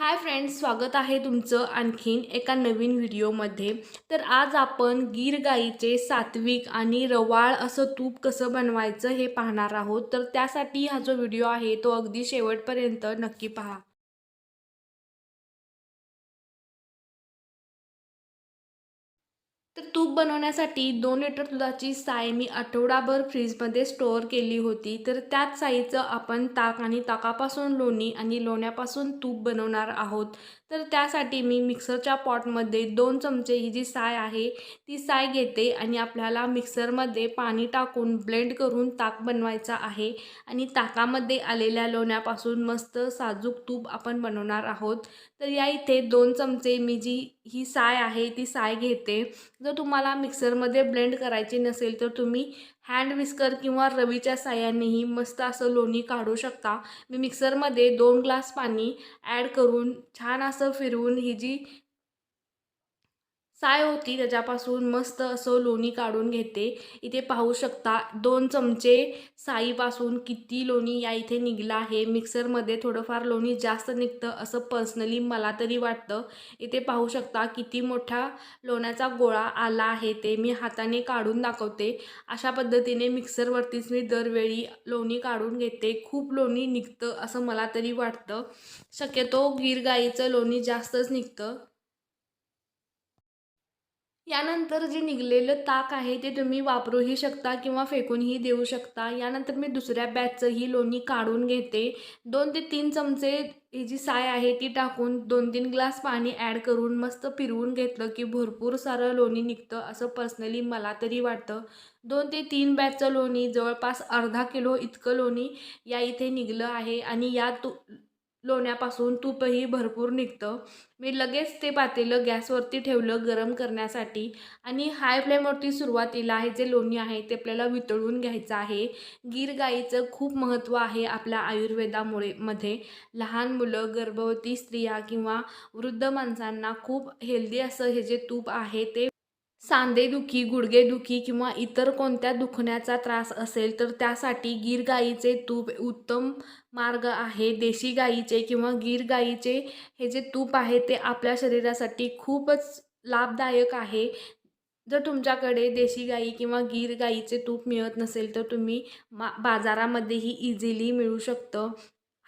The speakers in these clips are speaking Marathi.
हाय फ्रेंड्स स्वागत आहे तुमचं आणखीन एका नवीन व्हिडिओमध्ये. तर आज आपण गीर गाईचे सात्विक आणि रवाळ असं तूप कसं बनवायचं हे पाहणार आहोत. तर त्यासाठी हा जो व्हिडिओ आहे तो अगदी शेवटपर्यंत नक्की पहा. तर तूप बनवण्यासाठी दोन लिटर दुधाची साय मी आठवडाभर फ्रीजमध्ये स्टोअर केली होती. तर त्याच साईचं आपण ताक आणि ताकापासून लोणी आणि लोण्यापासून तूप बनवणार आहोत. तर त्यासाठी मी मिक्सरच्या पॉटमध्ये दोन चमचे ही जी साय आहे ती साय घेते आणि आपल्याला मिक्सरमध्ये पाणी टाकून ब्लेंड करून ताक बनवायचा आहे. आणि ताकामध्ये आलेल्या लोण्यापासून मस्त साजूक तूप आपण बनवणार आहोत. तर या इथे दोन चमचे मी जी ही साय आहे ती साय घेते. जर तुम्हाला मिक्सरमध्ये ब्लेंड करायची नसेल तर तुम्ही हँड विस्कर किंवा रवीच्या साह्यानेही मस्त असं लोणी काढू शकता. मी मिक्सरमध्ये दोन ग्लास पाणी ॲड करून छान असं फिरवून ही जी साय होती त्याच्यापासून मस्त असं लोणी काढून घेते. इथे पाहू शकता दोन चमचे साईपासून किती लोणी या इथे निघलं आहे. मिक्सरमध्ये थोडंफार लोणी जास्त निघतं असं पर्सनली मला तरी वाटतं. इथे पाहू शकता किती मोठा लोण्याचा गोळा आला आहे ते मी हाताने काढून दाखवते. अशा पद्धतीने मिक्सरवरतीच मी दरवेळी लोणी काढून घेते. खूप लोणी निघतं असं मला तरी वाटतं. शक्यतो गीर गाईचं लोणी जास्तच निघतं. यानंतर जे निघलेलं ताक आहे ते तुम्ही वापरूही शकता किंवा फेकूनही देऊ शकता. यानंतर मी दुसऱ्या बॅचचंही लोणी काढून घेते. दोन ते तीन चमचे ही जी साय आहे ती टाकून दोन तीन ग्लास पाणी ॲड करून मस्त फिरवून घेतलं की भरपूर सारं लोणी निघतं असं पर्सनली मला तरी वाटतं. दोन ते तीन बॅचचं लोणी जवळपास अर्धा किलो इतकं लोणी या इथे निघलं आहे आणि या तु लोण्यापासून तूपही भरपूर निघतं. मी लगेच ते पातेलं गॅसवरती ठेवलं गरम करण्यासाठी. आणि हाय फ्लेमवरती सुरुवातीला हे जे लोणी आहे ते आपल्याला वितळून घ्यायचं आहे. गीर गाईचं खूप महत्त्व आहे आपल्या आयुर्वेदामुळे मध्ये. लहान मुलं गर्भवती स्त्रिया किंवा वृद्ध माणसांना खूप हेल्दी असं हे जे तूप आहे ते सांधेदुखी गुडघेदुखी किंवा इतर कोणत्या दुखण्याचा त्रास असेल तर त्यासाठी गीर गाईचे तूप उत्तम मार्ग आहे. देशी गाईचे किंवा गीर गाईचे हे जे तूप आहे ते आपल्या शरीरासाठी खूपच लाभदायक आहे. जर तुमच्याकडे देशी गाई किंवा गीर गाईचे तूप मिळत नसेल तर तुम्ही मा बाजारामध्येही इझिली मिळू शकतं.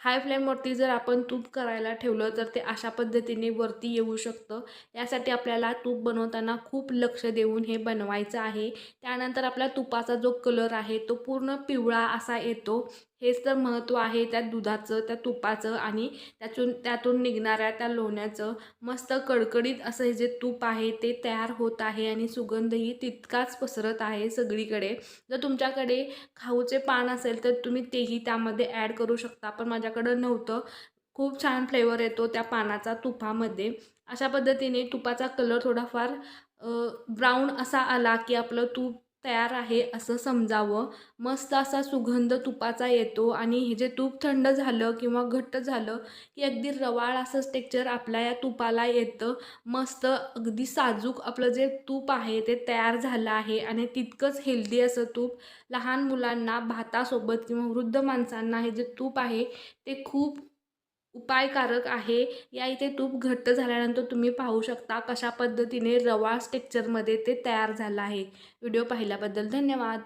हाय फ्लेमवरती जर आपण तूप करायला ठेवलं तर ते अशा पद्धतीने वरती येऊ शकतं. यासाठी आपल्याला तूप बनवताना खूप लक्ष देऊन हे बनवायचं आहे. त्यानंतर आपल्या तुपाचा जो कलर आहे तो पूर्ण पिवळा असा येतो. हेच तर महत्त्व आहे त्या दुधाचं त्या तुपाचं आणि त्यातून त्यातून निघणाऱ्या त्या लोण्याचं. मस्त कडकडीत असं हे जे तूप आहे ते तयार होत आहे आणि सुगंधही तितकाच पसरत आहे सगळीकडे. जर तुमच्याकडे खाऊचे पान असेल तर तुम्ही तेही त्यामध्ये ॲड करू शकता. पण माझ्या माझ्याकडं नव्हतं. खूप छान फ्लेवर येतो त्या पानाचा तुपामध्ये. अशा पद्धतीने तुपाचा कलर थोडाफार ब्राऊन असा आला की आपलं तूप तयार आहे असं समजावं. मस्त असा सुगंध तुपाचा येतो आणि हे जे तूप थंड झालं किंवा घट्ट झालं की अगदी रवाळ असं टेक्चर आपल्या या तुपाला येतं. मस्त अगदी साजूक आपलं जे तूप आहे ते तयार झालं आहे आणि तितकंच हेल्दी असं तूप. लहान मुलांना भातासोबत किंवा वृद्ध माणसांना हे जे तूप आहे ते खूप उपायकारक आहे. या इथे तूप घट्ट झाल्यानंतर तुम्ही पाहू शकता कशा पद्धतीने रवा स्टेक्चरमध्ये ते तयार झालं आहे. व्हिडिओ पाहिल्याबद्दल धन्यवाद.